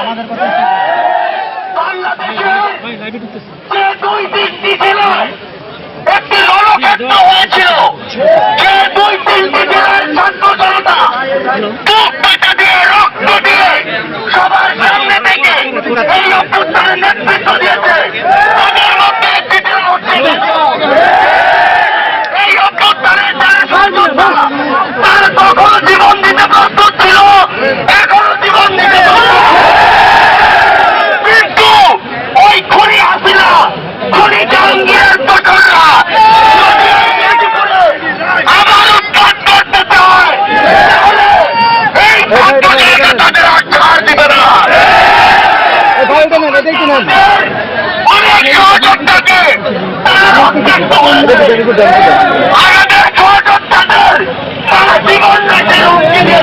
আমাদের কথা যে দুই তিনটি জেলায় একটি রণক্ষেত্র হয়েছিল। যে দুই তিনটি জেলার ছাত্র জনতা তাদের আর ছাড় দিবে না আমাদের জীবন নাকি হুমকি দিয়ে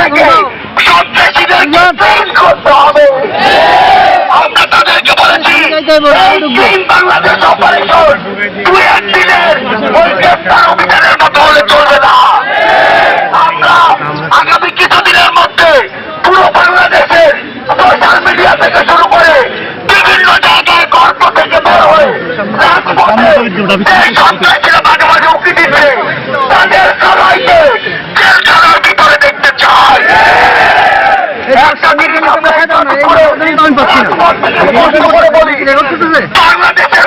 থেকে সন্ত্রাসীদের করতে হবে। আমরা তাদেরকে বলেছি বাংলাদেশ অপারেশন দুই এক দিনের ওই গ্রেপ্তার অভিযানের মতো হলে তোর বাংলাদেশের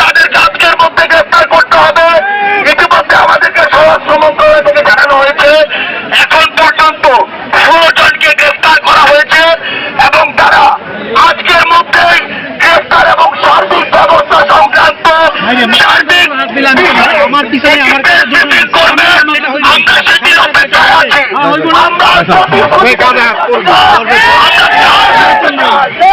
¡Ay, Dios mío! ¡Ay, Dios mío! ¡Ay, Dios mío! ¡Ay, Dios mío! ¡Ay, Dios mío! ¡Ay, Dios